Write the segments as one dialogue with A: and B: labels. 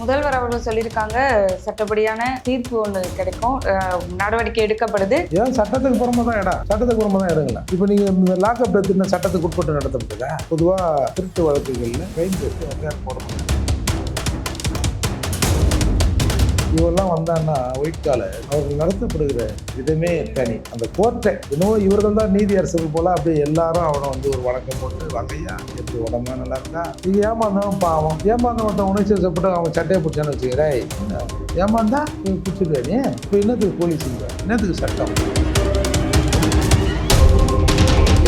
A: முதல்வர் அவர்கள் சொல்லியிருக்காங்க. சட்டப்படியான தீர்ப்பு ஒன்று கிடைக்கும். நடவடிக்கை எடுக்கப்படுது.
B: ஏன் சட்டத்துக்கு புறமா தான் இடம் சட்டத்துக்கு புறமா தான் இடங்களா இப்போ நீங்க இந்த லாக்அப் சட்டத்துக்கு உட்பட்டு நடத்தப்பட்டதா? பொதுவாக திருட்டு வழக்குகளில் கைது போட முடியும் இவரெல்லாம் வந்தான்னா ஒயிட்கால அவர்கள் நடத்தப்படுகிற விதமே தனி. அந்த கோர்ட்டை இன்னும் இவர்கள் தான் நீதி அரசர்கள் போல அப்படியே எல்லாரும் அவனை வந்து ஒரு வணக்கம் போட்டு வகையா எப்படி உடம்பா நல்லா இருக்கா? இது ஏமாந்தவன் பாவம். ஏமாந்தவன் உணர்ச்சி வசப்பட்டு அவன் சட்டையை பிடிச்சான்னு வச்சுக்கிறேன் ஏமாந்தா? பிடிச்சிருக்காரு இப்போ என்னத்துக்கு போலீஸ் என்னத்துக்கு சட்டம்?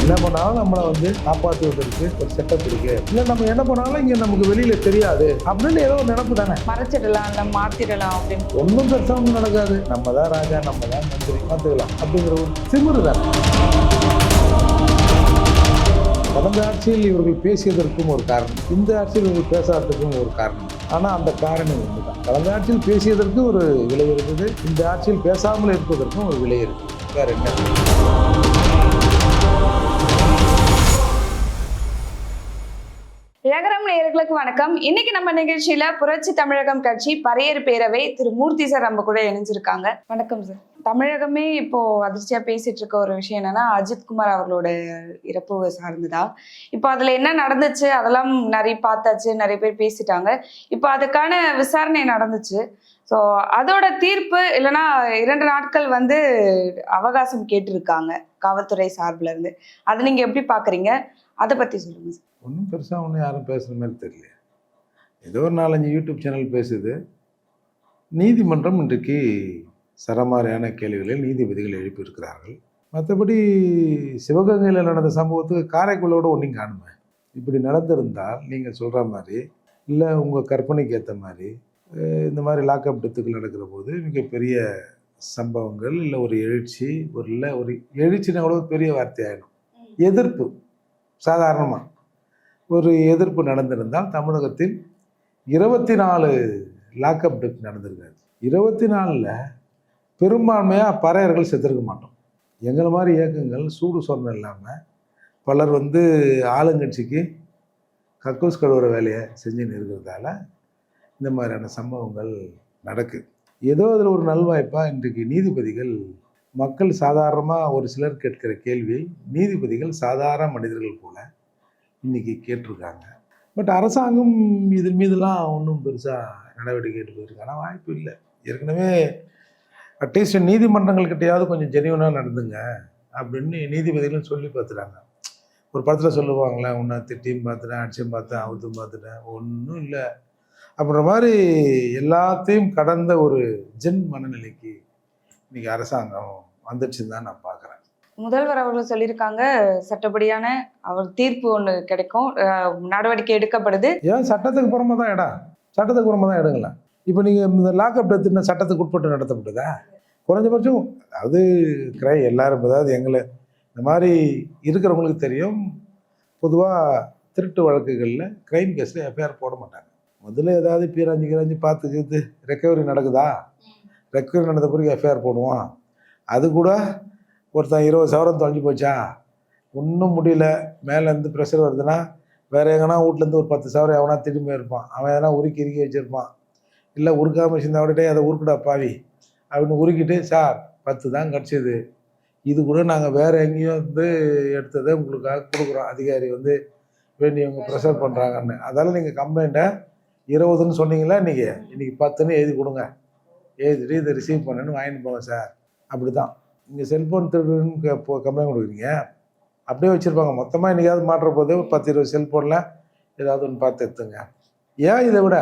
B: என்ன பண்ணாலும் நம்மளை வந்து காப்பாற்றுவதற்கு ஒரு செட்டப் இருக்கு. இல்லை நம்ம என்ன பண்ணாலும் இங்கே நமக்கு வெளியில தெரியாது அப்படின்னு ஏதோ ஒரு நினப்பு தானே.
A: மறைச்சிடலாம் இல்லை மாத்திரலாம் அப்படின்னு.
B: ஒன்றும் பெருசாக ஒன்றும் நடக்காது. நம்ம தான் ராஜா நம்ம தான் மந்திரி பார்த்துக்கலாம். அப்படிங்கிற ஒரு திமிரு தானே. கடந்த ஆட்சியில் இவர்கள் பேசியதற்கும் ஒரு காரணம். இந்த ஆட்சியில் இவர்கள் பேசாததுக்கும் ஒரு காரணம். ஆனால் அந்த காரணம் ஒன்று தான் கடந்த ஆட்சியில் பேசியதற்கு ஒரு விலை இருந்தது இந்த ஆட்சியில் பேசாமல் இருப்பதற்கும் ஒரு விலை இருக்குது. வேற என்ன?
A: நகரம் நேயர்களுக்கு வணக்கம். இன்னைக்கு நம்ம நிகழ்ச்சியில புரட்சி தமிழகம் கட்சி பரையர் பேரவை திரு மூர்த்தி சார் நம்ம கூட இணைஞ்சிருக்காங்க. வணக்கம் சார். தமிழகமே இப்போ அதிர்ச்சியா பேசிட்டு இருக்க ஒரு விஷயம் என்னன்னா அஜித்குமார் அவர்களோட இறப்பு சார்ந்ததா. இப்போ அதுல என்ன நடந்துச்சு? அதெல்லாம் நிறைய பார்த்தாச்சு நிறைய பேர் பேசிட்டாங்க. இப்போ அதுக்கான விசாரணை நடந்துச்சு. ஸோ அதோட தீர்ப்பு இல்லைன்னா இரண்டு நாட்கள் வந்து அவகாசம் கேட்டிருக்காங்க காவல்துறை சார்பில் இருந்து அதை நீங்க எப்படி பாக்குறீங்க அதை பத்தி சொல்லுங்க சார்.
B: ஒன்றும் பெருசாக ஒன்றும் யாரும் பேசுகிற மாதிரி தெரியல ஏதோ ஒரு நாலஞ்சு யூடியூப் சேனல் பேசுது. நீதிமன்றம் இன்றைக்கு சரமாரியான கேள்விகளில் நீதிபதிகள் எழுப்பியிருக்கிறார்கள். மற்றபடி சிவகங்கையில் நடந்த சம்பவத்துக்கு காரைக்குள்ளோட ஒன்றையும் காணுமே. இப்படி நடந்திருந்தால் நீங்கள் சொல்கிற மாதிரி இல்லை உங்கள் கற்பனைக்கு ஏற்ற மாதிரி இந்த மாதிரி லாக்அப் டெத்துக்கள் நடக்கிற போது மிகப்பெரிய சம்பவங்கள் இல்லை ஒரு எழுச்சி ஒரு இல்லை ஒரு எழுச்சினா கூட ஒரு பெரிய வார்த்தையாயிடும் எதிர்ப்பு. சாதாரணமாக ஒரு எதிர்ப்பு நடந்திருந்தால் தமிழகத்தில் இருபத்தி நாலு லாக்அப் டெத் நடந்திருக்காது. இருபத்தி நாலில் பெரும்பான்மையாக பறையர்கள் செத்துருக்க மாட்டோம். எங்களை மாதிரி இயக்கங்கள் சூடு சொரணம் இல்லாமல் பலர் வந்து ஆளுங்கட்சிக்கு கக்கூஸ் கழுவுற வேலையை செஞ்சுன்னு இருக்கிறதால இந்த மாதிரியான சம்பவங்கள் நடக்குது. ஏதோ அதில் ஒரு நல்வாய்ப்பாக இன்றைக்கு நீதிபதிகள் மக்கள் சாதாரணமாக ஒரு சிலர் கேட்கிற கேள்வியை நீதிபதிகள் சாதாரண மனிதர்கள் போல இன்றைக்கி கேட்டிருக்காங்க. பட் அரசாங்கம் இதன் மீதுலாம் ஒன்றும் பெருசாக நடவடிக்கை எடுப்பதற்கான வாய்ப்பு இல்லை. ஏற்கனவே அட்லீஸ்ட் நீதிமன்றங்கள்கிட்டயாவது கொஞ்சம் ஜெனியூனாக நடந்துங்க அப்படின்னு நீதிபதிகளும் சொல்லி பார்த்துட்டாங்க. ஒரு படத்தில் சொல்லுவாங்களே உன்னை திட்டியும் பார்த்துட்டேன் அடிச்சும் பார்த்தேன் அவுத்தும் பார்த்துட்டேன் ஒன்றும் இல்லை. அப்படின்ற மாதிரி எல்லாத்தையும் கடந்த ஒரு ஜென் மனநிலைக்கு இன்னைக்கு அரசாங்கம் வந்துடுச்சுன்னு தான் நான் பார்க்குறேன்.
A: முதல்வர் அவர்கள் சொல்லியிருக்காங்க சட்டப்படியான அவர் தீர்ப்பு ஒன்று கிடைக்கும் நடவடிக்கை எடுக்கப்படுது.
B: ஏன் சட்டத்துக்கு புறமா தான் இடம் சட்டத்துக்கு புறமா தான் இடங்களா இப்போ நீங்கள் இந்த லாக்அப் டெத் சட்டத்துக்கு உட்பட்டு நடத்தப்பட்டதா? குறைஞ்சபட்சம் அதாவது கிரை எல்லாரும் அதாவது எங்களை இந்த மாதிரி இருக்கிறவங்களுக்கு தெரியும். பொதுவாக திருட்டு வழக்குகளில் க்ரைம் கேஸில் எஃப்ஐஆர் போட மாட்டாங்க. முதல்ல ஏதாவது பீராஞ்சி கீராஞ்சி பார்த்துக்கிட்டு ரெக்கவரி நடக்குதா? ரெக்கவரி நடந்த பிறகு எஃப்ஐஆர் போடுவோம். அது கூட ஒருத்தன் இருபது சவரம் தொலைஞ்சு போச்சா? ஒன்றும் முடியல. மேலேருந்து ப்ரெஷர் வருதுன்னா வேறு எங்கன்னா வீட்லேருந்து ஒரு பத்து சவரம் எவனா திரும்பி இருப்பான். அவன் எதனா உருக்கி இறுக்கி வச்சிருப்பான். இல்லை உருக்காமல் இருந்தா விடட்டே அதை உருக்குடா பாவி. அப்படின்னு உருக்கிட்டு சார் பத்து தான் கிடச்சிது. இது கூட நாங்கள் வேறு எங்கேயும் வந்து எடுத்ததை உங்களுக்காக கொடுக்குறோம். அதிகாரி வந்து வேண்டியவங்க ப்ரெஷர் பண்ணுறாங்கன்னு அதால் நீங்கள் கம்ப்ளைண்ட்டை இருபதுன்னு சொன்னீங்களா இன்றைக்கி இன்றைக்கி பத்துன்னு எழுதி கொடுங்க. எழுதிட்டு இதை ரிசீவ் பண்ணணும்னு வாங்கிட்டு போங்க சார் அப்படி தான் நீங்கள் செல்ஃபோன் திருடுன்னு கம்ப்ளைண்ட் கொடுக்குறீங்க. அப்படியே வச்சுருப்பாங்க. மொத்தமாக இன்றைக்காவது மாட்டுற போது ஒரு பத்து இருபது செல்ஃபோனில் ஏதாவது ஒன்று பார்த்து எடுத்துங்க. ஏன் இதை விட?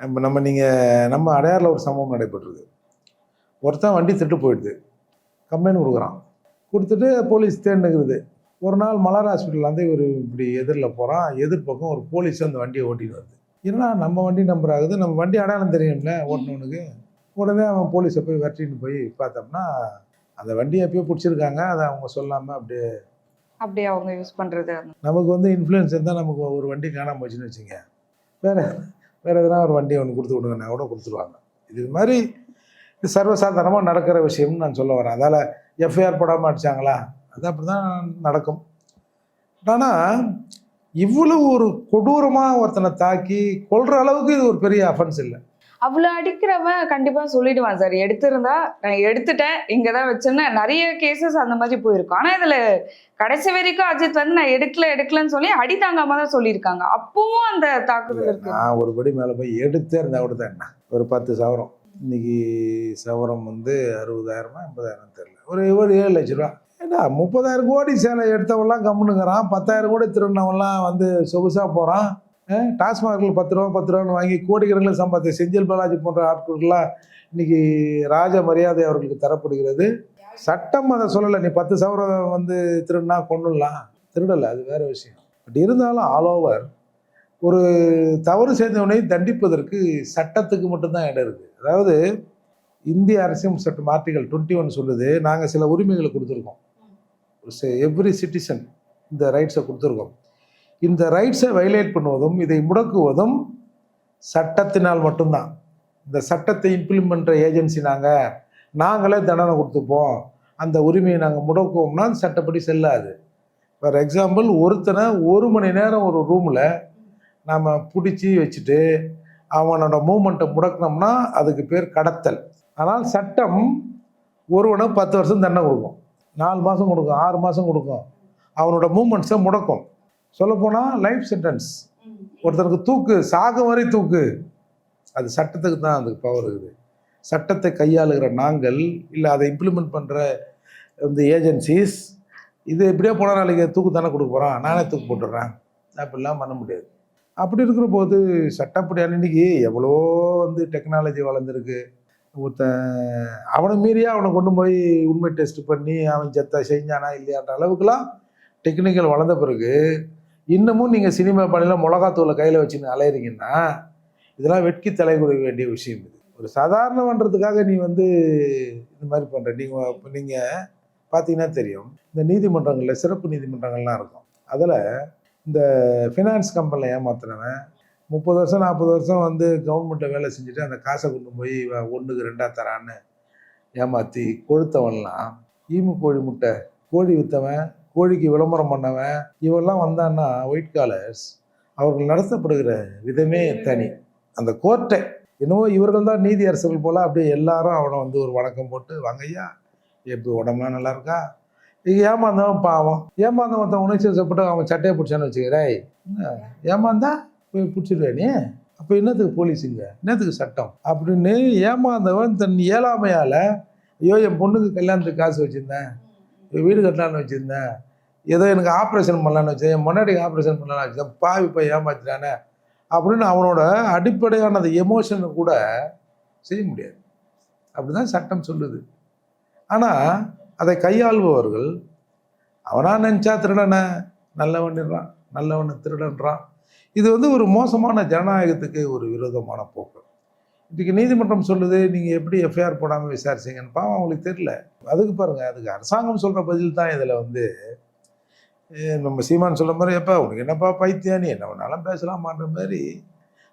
B: நம்ம நம்ம நீங்கள் நம்ம அடையாறில் ஒரு சம்பவம் நடைபெற்றுது. ஒருத்தன் வண்டி திட்டு போயிடுது. கம்ப்ளைண்ட் கொடுக்குறான். கொடுத்துட்டு போலீஸ் தேர்ந்துக்குது ஒரு நாள் மலர் ஹாஸ்பிட்டல் வந்து இவர் இப்படி எதிரில் போகிறான் எதிர்பக்கம் ஒரு போலீஸ் அந்த வண்டியை ஓட்டிட்டு வருது. என்னடா நம்ம வண்டி நம்பர் ஆகுது? நம்ம வண்டி அடையாளம் தெரியும்ல ஓட்டினவனுக்கு உடனே அவன் போலீஸை போய் வெட்டின்னு போய் பார்த்தோம்னா அந்த வண்டியை எப்பயோ பிடிச்சிருக்காங்க. அதை அவங்க சொல்லாமல் அப்படியே
A: அப்படி அவங்க யூஸ் பண்றது.
B: நமக்கு வந்து இன்ஃப்ளூயன்ஸ் இருந்தால் நமக்கு ஒரு வண்டி காணாம போச்சுன்னு வச்சுங்க. வேறு வேறு எதனா ஒரு வண்டி ஒன்று கொடுத்து விடுங்கன்னா கூட கொடுத்துருவாங்க. இது மாதிரி இது சர்வசாதாரணமாக நடக்கிற விஷயம்னு நான் சொல்ல வரேன். அதால் எஃப்ஐஆர் போடாமல் அடிச்சாங்களா? அது அப்படி தான் நடக்கும். ஆனால் இவ்வளவு ஒரு கொடூரமாக ஒருத்தனை தாக்கி கொல்ற அளவுக்கு இது ஒரு பெரிய அஃபென்ஸ் இல்லை.
A: அவ்வளவு அடிக்கிறவன் கண்டிப்பா சொல்லிடுவான் சார். எடுத்திருந்தா நான் எடுத்துட்டேன் இங்கதான் வச்சேன்னு நிறைய கேசஸ் அந்த மாதிரி போயிருக்கும் ஆனா இதுல கடைசி வரைக்கும் அஜித் வந்து நான் எடுக்கல எடுக்கலன்னு சொல்லி அடி தாங்காம தான் சொல்லியிருக்காங்க. அப்பவும் அந்த தாக்குதல் இருக்கு.
B: நான் ஒரு படி மேலே போய் எடுத்தே இருந்தால் கூட தான் என்ன? ஒரு பத்து சவரம். இன்னைக்கு சவரம் வந்து அறுபதாயிரமா எண்பதாயிரம் தெரியல. ஒரு ஒரு ஏழு லட்ச ரூபா. ஏண்டா முப்பதாயிரம் கோடி சேலை எடுத்தவெல்லாம் கம்முனுங்கிறான். பத்தாயிரம் கோடி திருநவெல்லாம் வந்து சொகுசாக போகிறான் டாஸ்மாகில் பத்து ரூபா பத்து ரூபான்னு வாங்கி கோடிக்கணக்கில் சம்பாதி செந்தில் பாலாஜி போன்ற ஆட்களுக்கெல்லாம் இன்னைக்கு ராஜ மரியாதை அவர்களுக்கு தரப்படுகிறது. சட்டம் அதை சொல்லலை. நீ பத்து சவரம் வந்து திருடினா கொண்டுடலாம் திருடலை அது வேறு விஷயம். பட் இருந்தாலும் ஆல் ஓவர் ஒரு தவறு செய்தவனை தண்டிப்பதற்கு சட்டத்துக்கு மட்டும்தான் இடம் இருக்குது அதாவது இந்திய அரசியல் சட்டம் ஆர்டிகல் டுவெண்ட்டி ஒன் சொல்லுது. நாங்கள் சில உரிமைகளை கொடுத்துருக்கோம். எவ்ரி சிட்டிசன் இந்த ரைட்ஸை கொடுத்துருக்கோம். இந்த ரைட்ஸை வைலேட் பண்ணுவதும் இதை முடக்குவதும் சட்டத்தினால் மட்டும்தான். இந்த சட்டத்தை இம்ப்ளிமெண்ட் ஏஜென்சி நாங்கள் நாங்களே தண்டனை கொடுத்துப்போம். அந்த உரிமையை நாங்கள் முடக்குவோம்னா சட்டப்படி செல்லாது. ஃபார் எக்ஸாம்பிள் ஒருத்தனை ஒரு மணி நேரம் ஒரு ரூமில் நாம் பிடிச்சி வச்சுட்டு அவனோட மூமெண்ட்டை முடக்கினோம்னா அதுக்கு பேர் கடத்தல். ஆனால் சட்டம் ஒருவனை பத்து வருஷம் தண்டனை கொடுக்கும். நாலு மாதம் கொடுக்கும் ஆறு மாதம் கொடுக்கும். அவனோட மூமெண்ட்ஸை முடக்கும். சொல்லப்போனால் லைஃப் சென்டென்ஸ் ஒருத்தனுக்கு தூக்கு சாகம் வரை தூக்கு. அது சட்டத்துக்கு தான் அதுக்கு பவர் இருக்குது. சட்டத்தை கையாளுகிற நாங்கள் இல்லை அதை இம்ப்ளிமெண்ட் பண்ணுற இந்த ஏஜென்சிஸ் இது எப்படியோ போன நாளைக்கு தூக்கு தானே கொடுக்க போகிறான் நானே தூக்கு போட்டுடுறேன். அப்படிலாம் பண்ண முடியாது. அப்படி இருக்கிற போது சட்டப்படியான இன்னைக்கு எவ்வளோ வந்து டெக்னாலஜி வளர்ந்துருக்கு. ஒருத்தன் அவனை மீறியா அவனை கொண்டு போய் உண்மை டெஸ்ட் பண்ணி அவன் செத்த செஞ்சானா இல்லையான்ற அளவுக்குலாம் டெக்னிக்கல் வளர்ந்த பிறகு இன்னமும் நீங்கள் சினிமா பணியில் மிளகாத்தூளை கையில் வச்சுன்னு அலையிறீங்கன்னா இதெல்லாம் வெட்கி தலை கொடுக்க வேண்டிய விஷயம் இது. ஒரு சாதாரண பண்ணுறதுக்காக நீ வந்து இந்த மாதிரி பண்ணுற நீங்கள் இப்போ நீங்கள் பார்த்தீங்கன்னா தெரியும். இந்த நீதிமன்றங்களில் சிறப்பு நீதிமன்றங்கள்லாம் இருக்கும். அதில் இந்த ஃபினான்ஸ் கம்பெனியில் ஏமாத்துறவன் முப்பது வருஷம் நாற்பது வருஷம் வந்து கவர்மெண்ட்டை வேலை செஞ்சுட்டு அந்த காசை கொண்டு போய் இவன் ஒன்றுக்கு ரெண்டாக தரான்னு ஏமாற்றி கொழுத்தவன்லாம் ஈமு கோழி முட்டை கோழி விற்றவன் கோழிக்கு விளம்பரம் பண்ணவன் இவெல்லாம் வந்தான்னா ஒயிட் காலர்ஸ் அவர்கள் நடத்தப்படுகிற விதமே தனி. அந்த கோர்ட்டை என்னவோ இவர்கள் தான் நீதி அரசர்கள் போல் அப்படியே எல்லாரும் அவனை வந்து ஒரு வணக்கம் போட்டு வாங்க ஐயா எப்படி உடம்புலாம் நல்லா இருக்கா? இது ஏமாந்தவன் பாவம். ஏமாந்தவன் ஒருத்தன் உணர்ச்சி வசப்பட்டு அவன் சட்டையை பிடிச்சான்னு வச்சுக்கிறேன். ஏமாந்தா? போய் பிடிச்சிருவேனே நீ? அப்போ என்னத்துக்கு போலீஸுங்க என்னத்துக்கு சட்டம்? அப்படின்னு ஏமாந்தவன் தன் இயலாமையால் ஐயோ என் பொண்ணுக்கு கல்யாணத்துக்கு காசு வச்சுருந்தேன். வீடு கட்டலான்னு வச்சுருந்தேன். ஏதோ எனக்கு ஆப்ரேஷன் பண்ணலான்னு வச்சேன் என் முன்னாடி ஆப்ரேஷன் பண்ணலான்னு வச்சேன் பாவி போய் ஏமாத்திட்டானே. அப்படின்னு அவனோட அடிப்படையான அந்த எமோஷனை கூட செய்ய முடியாது. அப்படிதான் சட்டம் சொல்லுது. ஆனால் அதை கையாள்பவர்கள் அவனாக நினச்சா திருடனை நல்லவன்றான் நல்லவனை திருடன்றான். இது வந்து ஒரு மோசமான ஜனநாயகத்துக்கு ஒரு விரோதமான போக்கு. இன்றைக்கி நீதிமன்றம் சொல்லுது நீங்கள் எப்படி எஃப்ஐஆர் போடாமல் விசாரிச்சீங்கன்னு. பாவம் அவங்களுக்கு தெரியல. அதுக்கு பாருங்கள் அதுக்கு அரசாங்கம் சொல்கிற பதில் தான் இதில் வந்து நம்ம சீமான் சொல்ல மாதிரி எப்பா உனக்கு என்னப்பா பைத்தியானி நீ என்ன வேணாலும் பேசலாமான்ற மாதிரி.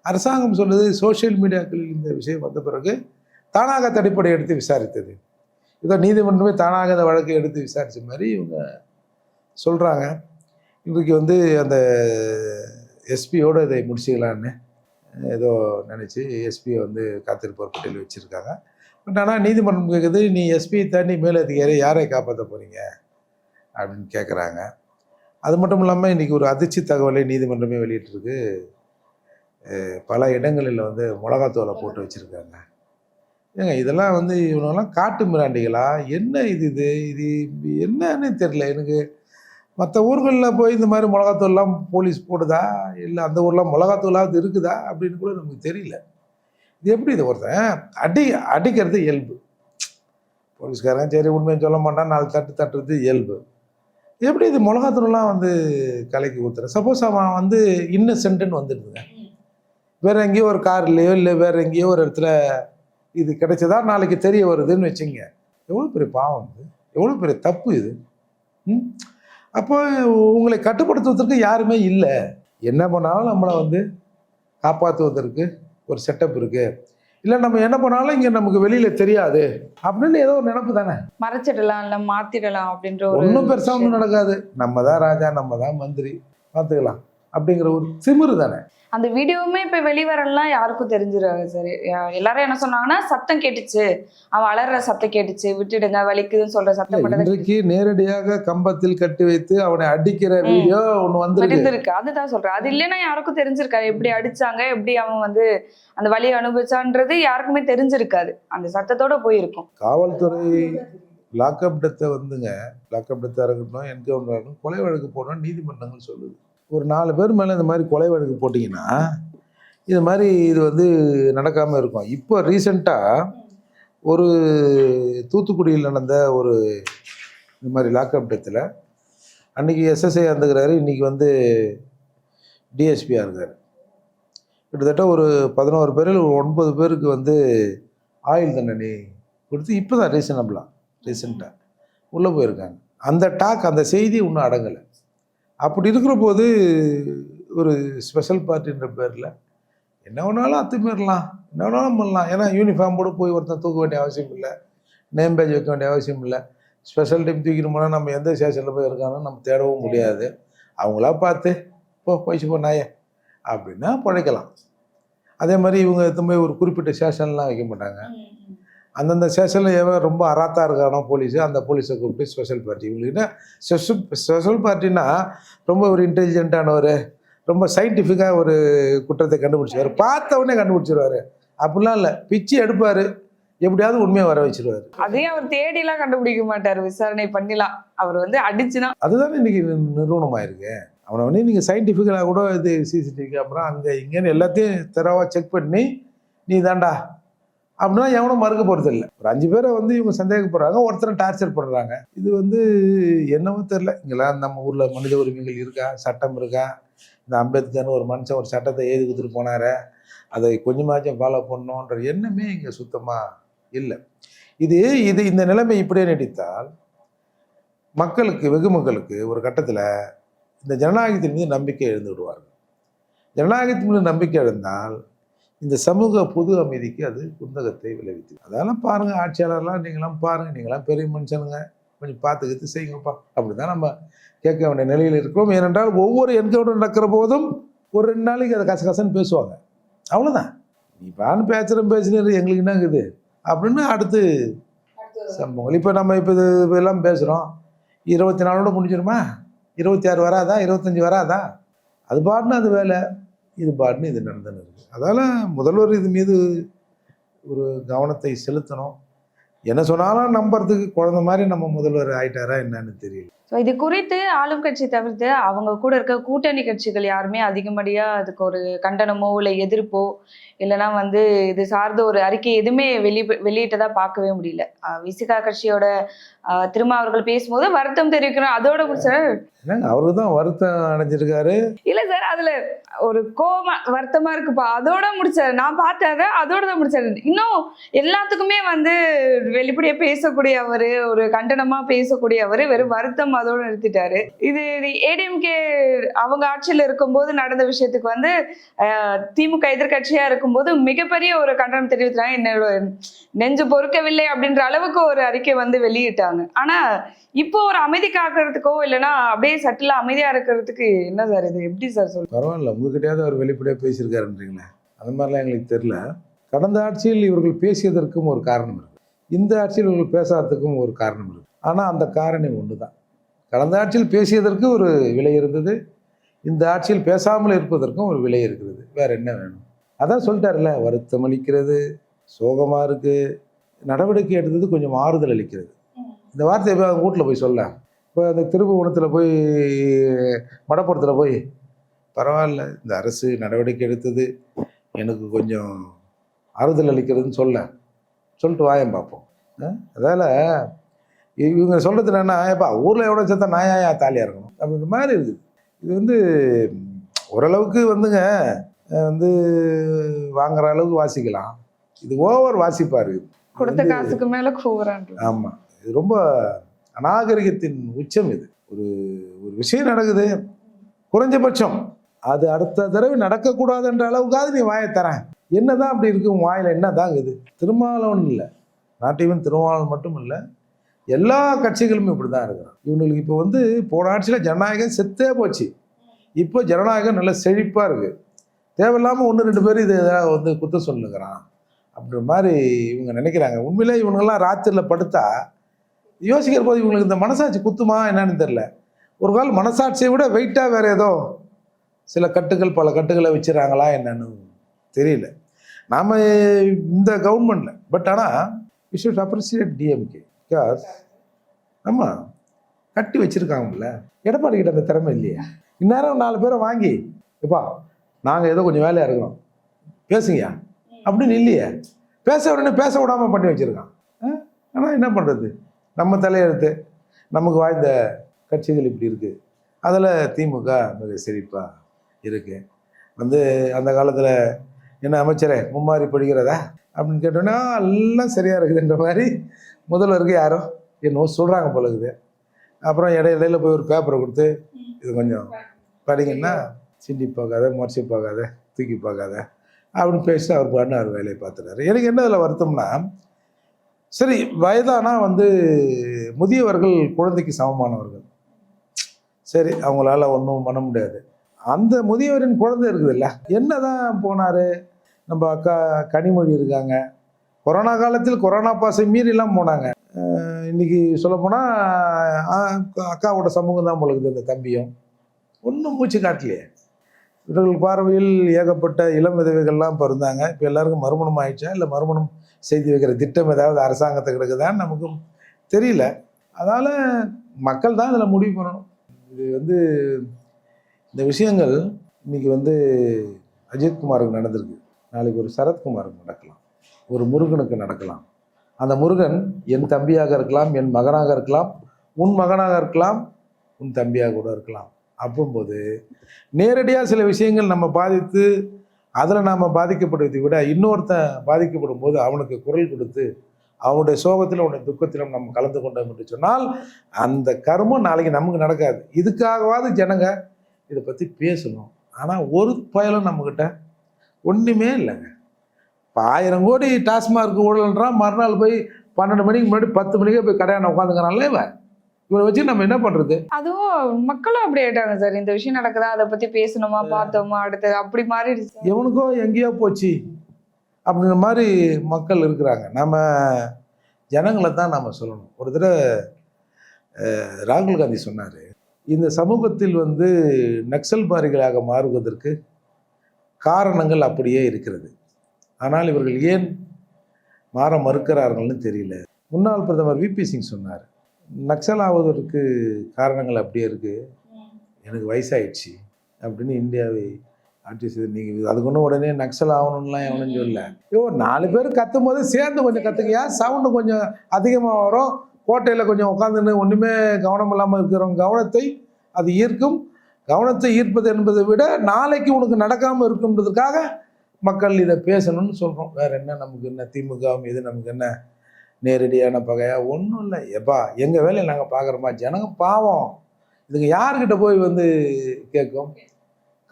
B: அரசாங்கம் சொல்லுது சோஷியல் மீடியாக்களில் இந்த விஷயம் வந்த பிறகு தானாக தடிப்படை எடுத்து விசாரித்தது. இதோ நீதிமன்றமே தானாக அந்த வழக்கை எடுத்து விசாரித்த மாதிரி இவங்க சொல்கிறாங்க இன்றைக்கு வந்து அந்த எஸ்பியோட இதை முடிச்சுக்கலான்னு ஏதோ நினச்சி எஸ்பியை வந்து காத்திருப்போர் பட்டியல் வச்சுருக்காங்க பட் ஆனால் நீதிமன்றம் கேட்குது நீ எஸ்பியை தாண்டி மேலதிகாரி யாரை காப்பாற்ற போகிறீங்க அப்படின்னு கேட்குறாங்க அது மட்டும் இல்லாமல் இன்றைக்கி ஒரு அதிர்ச்சி தகவலை நீதிமன்றமே வெளியிட்டிருக்கு பல இடங்களில் வந்து மிளகாத்தூளை போட்டு வச்சுருக்காங்க ஏங்க இதெல்லாம் வந்து இவனெல்லாம் காட்டு மிராண்டிகளா என்ன இது இது இது என்னன்னு தெரில எனக்கு மற்ற ஊர்களில் போய் இந்த மாதிரி மிளகாத்தூள்லாம் போலீஸ் போடுதா? இல்லை அந்த ஊர்லாம் மிளகாத்தூளாவது இருக்குதா? அப்படின்னு கூட நமக்கு தெரியல. இது எப்படி இது ஒருத்தன்? அடி அடிக்கிறது இயல்பு. போலீஸ்காரன் சரி உண்மையை சொல்ல மாட்டான் நாலு தட்டு தட்டுறது இயல்பு. எப்படி இது மிளகாத்தூள்லாம் வந்து கலைக்கு ஊற்றுறேன் சப்போஸ் அவன் வந்து இன்னசென்ட்னு வந்துடுதுங்க. வேற எங்கேயோ ஒரு கார்லேயோ இல்லை வேற எங்கேயோ ஒரு இடத்துல இது கிடைச்சதா நாளைக்கு தெரிய வருதுன்னு வச்சுங்க. எவ்வளோ பெரிய பாவம் இது. எவ்வளோ பெரிய தப்பு இது. ம்? அப்போ உங்களை கட்டுப்படுத்துவதற்கு யாருமே இல்லை. என்ன பண்ணாலும் நம்மளை வந்து காப்பாற்றுவதற்கு ஒரு செட்டப் இருக்கு. இல்லை நம்ம என்ன பண்ணாலும் இங்கே நமக்கு வெளியில் தெரியாது. அப்படின்னு ஏதோ ஒரு நினப்பு தானே?
A: மறைச்சிடலாம் இல்ல மாத்திடலாம் அப்படின்ற ஒரு
B: ஒன்றும் பெருசாக. ஒன்றும் நடக்காது. நம்ம தான் ராஜா நம்ம தான் மந்திரி. பார்த்துக்கலாம். அப்படிங்கிற ஒரு திமிரு தானே?
A: அந்த வீடியோவுமே இப்ப வெளிவரலாம் யாருக்கும் தெரிஞ்சிடாது சார். எல்லாரும் என்ன சொன்னாங்கன்னா சத்தம் கேட்டுச்சு. அவன் அலற சத்தம் கேட்டுச்சு. விட்டுடுங்க வலிக்குதுன்னு சொல்ற சத்தம்
B: இன்றைக்கு நேரடியாக கம்பத்தில் கட்டி வைத்து அவனை அடிக்கிற. வீடியோ ஒன்று வந்திருக்கு.
A: அதுதான் சொல்றேன். அது இல்லைன்னா யாருக்கும் தெரிஞ்சிருக்காது. எப்படி அடிச்சாங்க எப்படி அவன் வந்து அந்த வலியை அனுபவிச்சான்றது யாருக்குமே தெரிஞ்சிருக்காது. அந்த சத்தத்தோட போயிருக்கும்.
B: காவல்துறை லாக்அப் டெத்தை வந்துங்க. லாக்அப் டெத்தாக இருக்கட்டும் என்கவுண்டர் இருக்கட்டும் கொலை வழக்கு போடணும் நீதிமன்றங்கள் சொல்லுது. ஒரு நாலு பேர் மேலே இந்த மாதிரி கொலை வழக்கு போட்டிங்கன்னா இது மாதிரி இது வந்து நடக்காமல் இருக்கும். இப்போ ரீசண்டாக ஒரு தூத்துக்குடியில் நடந்த ஒரு இந்த மாதிரி லாக்அப் டெத்தில் அன்றைக்கி எஸ்எஸ்ஐ இருந்துக்கிறாரு இன்றைக்கி வந்து டிஎஸ்பியாக இருக்கார். கிட்டத்தட்ட ஒரு பதினோரு பேரில் ஒரு ஒன்பது பேருக்கு வந்து ஆயுள் தண்டனை கொடுத்து இப்போ தான் ரீசனபிளாக ரீசெண்டாக உள்ளே போயிருக்காங்க. அந்த டாக் அந்த செய்தி இன்னும் அடங்கலை. அப்படி இருக்கிற போது ஒரு ஸ்பெஷல் பார்ட்டின்ற பேரில் என்ன வேணாலும் அத்துமீறலாம் என்ன வேணாலும் பண்ணலாம். ஏன்னா யூனிஃபார்ம் போட போய் ஒருத்தன் தூக்க வேண்டிய அவசியம் இல்லை நேம் பேஜ் வைக்க வேண்டிய அவசியம் இல்லை. ஸ்பெஷல் டீம் தூக்கிட்டு போனால் நம்ம எந்த ஸ்டேஷனில் போய் இருக்கானோ நம்ம தேடவும் முடியாது. அவங்களா பார்த்து போ போயிச்சு போ நாயே அப்படின்னா பிழைக்கலாம். அதே மாதிரி இவங்க எடுத்து போய் ஒரு குறிப்பிட்ட ஸ்டேஷன்லாம் வைக்க மாட்டாங்க. அந்தந்த ஸ்டேஷனில் எவன் ரொம்ப அராத்தா இருக்கானோ போலீஸு அந்த போலீஸை கூப்பிட்டு ஸ்பெஷல் பார்ட்டி இவங்களுக்கு ஸ்பெஷல் ஸ்பெஷல் பார்ட்டினா ரொம்ப ஒரு இன்டெலிஜென்ட்டானவர் ரொம்ப சயின்டிஃபிக்காக ஒரு குற்றத்தை கண்டுபிடிச்சிருவார் பார்த்த உடனே கண்டுபிடிச்சிருவாரு. அப்படிலாம் இல்லை. பிச்சு எடுப்பார். எப்படியாவது உண்மையை வர வச்சிருவாரு.
A: அதையும் அவர் தேடிலாம் கண்டுபிடிக்க மாட்டாரு. விசாரணை பண்ணிலாம். அவர் வந்து அடிச்சுனா
B: அதுதானே இன்னைக்கு நிறுவனமாயிருக்கு. அவனை வந்து நீங்கள் சயின்டிஃபிக்கலாக கூட இது சிசிடிவி கேமரா அங்கே இங்கேன்னு எல்லாத்தையும் தரவாக செக் பண்ணி நீ தாண்டா அப்படின்னா எவனும் மறுக்க போகிறது இல்லை ஒரு அஞ்சு பேரை வந்து இவங்க சந்தேகப்படுறாங்க ஒருத்தரை டார்ச்சர் பண்ணுறாங்க இது வந்து என்னவோ தெரில இங்கெல்லாம் நம்ம ஊரில் மனித உரிமைகள் இருக்கா? சட்டம் இருக்கா? இந்த அம்பேத்கர்னு ஒரு மனுஷன் ஒரு சட்டத்தை எழுதி கொடுத்துட்டு போனாரு அதை கொஞ்சமாச்சும் ஃபாலோ பண்ணணுன்ற எண்ணமே இங்கே சுத்தமாக இல்லை. இது இது இந்த நிலைமை இப்படியே நீடித்தால் மக்களுக்கு வெகு மக்களுக்கு ஒரு கட்டத்தில் இந்த ஜனநாயகத்தின் மீது நம்பிக்கை எழுந்து விடுவார்கள். ஜனநாயகத்தின் மீது நம்பிக்கை எழுந்தால் இந்த சமூக பொது அமைதிக்கு அது குந்தகத்தை விளைவித்து அதெல்லாம் பாருங்க ஆட்சியாளர்லாம் நீங்களாம் பாருங்க நீங்களாம் பெரிய மனுஷனுங்க. கொஞ்சம் பார்த்துக்கிட்டு செய்யுங்கப்பா. அப்படிதான் நம்ம கேட்க வேண்டிய நிலையில் இருக்கிறோம். ஏனென்றால் ஒவ்வொரு என்கவுண்டர் நடக்கிற போதும் ஒரு ரெண்டு நாளைக்கு அதை கசகசன்னு பேசுவாங்க. அவ்வளோதான் நீ பான்னு பேசுகிறேன் பேசுனது எங்களுக்கு என்ன இருக்குது அப்படின்னு அடுத்து சம்பவங்கள். இப்போ நம்ம இப்போ இது இதெல்லாம் பேசுகிறோம் இருபத்தி நாலோட முடிஞ்சிருமா? இருபத்தி ஆறு வராதா? இருபத்தஞ்சி வராதா? அது பாட்டுன்னு அது வேலை. இது பாட்டுன்னு இது நடந்துன்னு இருக்கு. அதால் முதல்வர் இது மீது ஒரு கவனத்தை செலுத்தணும். என்ன சொன்னாலும் நம்புறதுக்கு குழந்த மாதிரி நம்ம முதல்வர் ஆயிட்டாரா என்னன்னு தெரியல.
A: ஸோ இது குறித்து ஆளும் கட்சி தவிர்த்து அவங்க கூட இருக்க கூட்டணி கட்சிகள் யாருமே அதிகப்படியா அதுக்கு ஒரு கண்டனமோ இல்லை எதிர்ப்போ இல்லைன்னா வந்து இது சார்ந்த ஒரு அறிக்கை எதுவுமே வெளி வெளியிட்டதா பார்க்கவே முடியல. விசிகா கட்சியோட அஹ், திருமா அவர்கள் பேசும்போது வருத்தம் தெரிவிக்கிறோம். அதோட சார்
B: என்னங்க அவரு தான் வருத்தம் அடைஞ்சிருக்காரு?
A: இல்ல சார் அதுல ஒரு கோவமா வருத்தமா இருக்குப்பா. அதோட முடிச்சாரு. நான் பார்த்தத அதோட தான் முடிச்சாரு. இன்னும் எல்லாத்துக்குமே வந்து வெளிப்படையா பேசக்கூடிய அவரு ஒரு கண்டனமா பேசக்கூடிய அவரு வெறும் வருத்தம் அதோடு நிறுத்திட்டாரு. இது ஏடிஎம்கே அவங்க ஆட்சியில் இருக்கும்போது நடந்த விஷயத்துக்கு வந்து திமுக எதிர்கட்சியா இருக்கும்போது மிகப்பெரிய ஒரு கண்டனம் தெரிவித்தாங்க என்னோட நெஞ்சு பொறுக்கவில்லை அப்படின்ற அளவுக்கு ஒரு அறிக்கை வந்து வெளியிட்டாங்க. ஆனா இப்போ ஒரு அமைதி காக்கிறதுக்கோ இல்லைன்னா அப்படியே சட்டில அமைதியா இருக்கிறதுக்கு என்ன சார் இது? எப்படி சார் சொல்லுங்க
B: பரவாயில்ல. உங்ககிட்டயாவது அவர் வெளிப்படையாக பேசியிருக்காருன்றீங்களே. அந்த மாதிரிலாம் எங்களுக்கு தெரில கடந்த ஆட்சியில் இவர்கள் பேசியதற்கும் ஒரு காரணம் இருக்கு. இந்த ஆட்சியில் இவர்கள் பேசாததுக்கும் ஒரு காரணம் இருக்கு. ஆனால் அந்த காரணம் ஒன்று தான் கடந்த ஆட்சியில் பேசியதற்கு ஒரு விலை இருந்தது. இந்த ஆட்சியில் பேசாமல் இருப்பதற்கும் ஒரு விலை இருக்கிறது. வேற என்ன வேணும்? அதான் சொல்லிட்டார்ல வருத்தம் அளிக்கிறது சோகமாக இருக்குது நடவடிக்கை எடுத்தது கொஞ்சம் ஆறுதல் அளிக்கிறது. இந்த வார்த்தையை போய் அவங்க வீட்டில் போய் சொல்ல இப்போ அந்த திருப்புவனத்தில் போய் மடப்புறத்தில் போய் பரவாயில்ல இந்த அரசு நடவடிக்கை எடுத்தது. எனக்கு கொஞ்சம் ஆறுதல் அளிக்கிறதுன்னு சொல்ல சொல்லிட்டு வாயம் பார்ப்போம். அதால் இவங்க சொல்கிறது என்னென்னா ஏப்பா ஊரில் எவ்வளோ சேர்த்தா நாயா தாலியாக இருக்கணும்? அப்படின்ற மாதிரி இருக்குது. இது வந்து ஓரளவுக்கு வந்துங்க வந்து வாங்குற அளவுக்கு வாசிக்கலாம். இது ஓவர் வாசிப்பார்.
A: கொடுத்த காசுக்கு மேல
B: ஆமாம் இது ரொம்ப அநாகரிகத்தின் உச்சம் இது. ஒரு ஒரு விஷயம் நடக்குது குறைஞ்சபட்சம். அது அடுத்த தடவை நடக்கக்கூடாதுன்ற அளவுக்காவது நீ வாயை தரேன். என்னதான் அப்படி இருக்கு வாயில் என்ன தாங்குது திருமாவளவன் இல்லை. நாட் ஈவன் திருமாவளவன் மட்டும் இல்லை. எல்லா கட்சிகளுமே இப்படி தான் இருக்கிறான் இவங்களுக்கு இப்போ வந்து போன ஆட்சியில் ஜனநாயகம் செத்தே போச்சு. இப்போ ஜனநாயகம் நல்ல செழிப்பாக இருக்குது தேவையில்லாமல் ஒன்று ரெண்டு பேர் இது எதாவது வந்து குத்த சொல்லுங்கிறான் அப்படின்ற மாதிரி இவங்க நினைக்கிறாங்க. உண்மையிலே இவங்கெல்லாம் ராத்திரியில் படுத்தா யோசிக்கிற போது இவங்களுக்கு இந்த மனசாட்சி குத்துமா என்னன்னு தெரில ஒரு கால் மனசாட்சியை விட வெயிட்டாக வேறு ஏதோ சில கட்டுகள் பல கட்டுகளை வச்சுறாங்களா என்னன்னு தெரியல. நாம் இந்த கவர்மெண்ட்டில் பட் ஆனால் we should appreciate DMK because ஆமாம் கட்டி வச்சுருக்காங்கல்ல. எடப்பாடி கிட்ட அந்த திறமை இல்லையா. இந்நேரம் நாலு பேரை வாங்கி எப்பா நாங்கள் ஏதோ கொஞ்சம் வேலையாக இருக்கிறோம். பேசுங்கய்யா. அப்படின்னு இல்லையே. பேச உடனே பேச விடாமல் பண்ணி வச்சுருக்கான். ஆனால் என்ன பண்ணுறது நம்ம தலையெழுத்து நமக்கு வாய்ந்த கட்சிகள் இப்படி இருக்குது அதில் திமுக மிக சிரிப்பாக இருக்குது வந்து அந்த காலத்தில் என்ன அமைச்சரே மும்மாறி படிக்கிறதா? அப்படின்னு கேட்டோன்னா எல்லாம் சரியாக இருக்குதுன்ற மாதிரி முதல்வருக்கு யாரோ என்னவோ சொல்கிறாங்க போல இருக்குது. அப்புறம் இடையில போய் ஒரு பேப்பரை கொடுத்து இது கொஞ்சம் படிங்கன்னா சிண்டி பார்க்காத முறைச்சி பார்க்காத தூக்கி பார்க்காத அப்படின்னு பேசிட்டு அவர் பண்ண அவர் வேலையை பார்த்துட்டாரு. எனக்கு என்ன இதில் வருத்தம்னா சரி வயதானா வந்து முதியவர்கள் குழந்தைக்கு சமமானவர்கள். சரி அவங்களால ஒன்றும் பண்ண முடியாது. அந்த முதியவரின் குழந்தை இருக்குதுல்ல என்னதான் போனார்? நம்ம அக்கா கனிமொழி இருக்காங்க. கொரோனா காலத்தில் கொரோனா பாசை மீறிலாம் போனாங்க. இன்றைக்கி இன்னைக்கு சொல்லப்போனால் அக்காவோட சமூகம் தான் போலக்குது இந்த தம்பியும். ஒன்றும் மூச்சு காட்டலையே. இவர்கள் பார்வையில் ஏகப்பட்ட இளம் விதவைகள்லாம் இப்போ இருந்தாங்க இப்போ எல்லாருக்கும் மறுமணம் ஆயிடுச்சா? இல்லை மறுமணம் செய்து வைக்கிற திட்டம் ஏதாவது அரசாங்கத்துக்கு இருக்குதான்னு நமக்கும் தெரியல. அதனால் மக்கள் தான் இதில் முடிவு பண்ணணும். இது வந்து இந்த விஷயங்கள் இன்னைக்கு வந்து அஜித்குமாருக்கு நடந்திருக்கு. நாளைக்கு ஒரு சரத்குமாருக்கு நடக்கலாம். ஒரு முருகனுக்கு நடக்கலாம். அந்த முருகன் என் தம்பியாக இருக்கலாம் என் மகனாக இருக்கலாம் உன் மகனாக இருக்கலாம் உன் தம்பியாக கூட இருக்கலாம். அப்போம்போது நேரடியாக சில விஷயங்கள் நம்ம பாதித்து அதில் நாம் பாதிக்கப்படுவதை விட இன்னொருத்தன் பாதிக்கப்படும் போது அவனுக்கு குரல் கொடுத்து அவனுடைய சோகத்திலும் அவனுடைய துக்கத்திலும் நம்ம கலந்து கொண்டோம் என்று சொன்னால் அந்த கர்மம் நாளைக்கு நமக்கு நடக்காது. இதுக்காகவாது ஜனங்க இதை பற்றி பேசணும். ஆனால் ஒரு பயலும் நம்மக்கிட்ட ஒன்றுமே இல்லைங்க. இப்போ ஆயிரம் கோடி டாஸ்மார்க் ஊழல்ன்றான் மறுநாள் போய் பன்னெண்டு மணிக்கு முன்னாடி பத்து மணிக்கே போய் கடையான உட்காந்துக்கிறான்ல இவன். இவனை வச்சு நம்ம என்ன பண்ணுறது
A: அதுவும் மக்களும் அப்படி ஆயிட்டாங்க சார். இந்த விஷயம் நடக்குதா? அதை பத்தி பேசணுமா பார்த்தோமா அடுத்து அப்படி மாறிடுச்சு
B: எவனுக்கோ எங்கேயோ போச்சு அப்படின்ற மாதிரி மக்கள் இருக்கிறாங்க. நம்ம ஜனங்களை தான் நம்ம சொல்லணும். ஒரு தடவை ராகுல் காந்தி சொன்னார் இந்த சமூகத்தில் வந்து நக்சல்பாரிகளாக மாறுவதற்கு காரணங்கள் அப்படியே இருக்கிறது. ஆனால் இவர்கள் ஏன் மாற மறுக்கிறார்கள்னு தெரியல. முன்னாள் பிரதமர் விபி சிங் சொன்னார் நக்சல் ஆவதற்கு காரணங்கள் அப்படியே இருக்குது எனக்கு வயசாயிடுச்சு அப்படின்னு இந்தியாவை ஆட்சி செய்து நீங்கள் அதுக்கு ஒன்றும் உடனே நக்சல் ஆகணும்லாம் எவனும் சொல்லல. ஐயோ நாலு பேர் கத்தும் போது சேர்ந்து கொஞ்சம் கற்றுக்கியா சவுண்டு கொஞ்சம் அதிகமாக வரும். கோட்டையில் கொஞ்சம் உட்காந்துன்னு ஒன்றுமே கவனம் இல்லாமல் இருக்கிறவங்க கவனத்தை அது ஈர்க்கும். கவனத்தை ஈர்ப்பது என்பதை விட நாளைக்கு உனக்கு நடக்காமல் இருக்குன்றதுக்காக மக்கள் இதை பேசணும்னு சொல்கிறோம் வேற என்ன? நமக்கு என்ன? திமுக மீது நமக்கு என்ன? நேரடியான பகையா? ஒன்றும் இல்லை. எப்பா எங்கள் வேலையை நாங்கள் பார்க்குறோமா? ஜனங்க பாவம். இதுங்க யார்கிட்ட போய் வந்து கேட்கும்?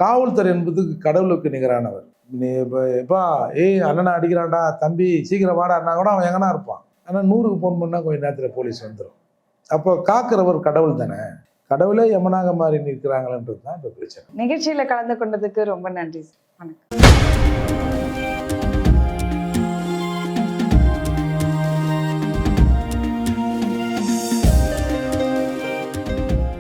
B: காவல்துறை என்பதுக்கு கடவுளுக்கு நிகரானவர். நீ இப்போ எப்பா ஏய் அண்ணனை அடிக்கிறான்டா. தம்பி சீக்கிரம் வாடான்னா கூட அவன் எங்கன்னா இருப்பான். ஆனால் நூறுக்கு ஃபோன் பண்ணால் கொஞ்ச நேரத்தில் போலீஸ் வந்துடும் அப்போ காக்கிறவர் கடவுள் தானே? கடவுளே யமனாக மாறி நிற்கிறாங்களன்றது தான் இப்போ பிரச்சனை.
A: நிகழ்ச்சியில் கலந்து கொண்டதுக்கு ரொம்ப நன்றி சார். வணக்கம்.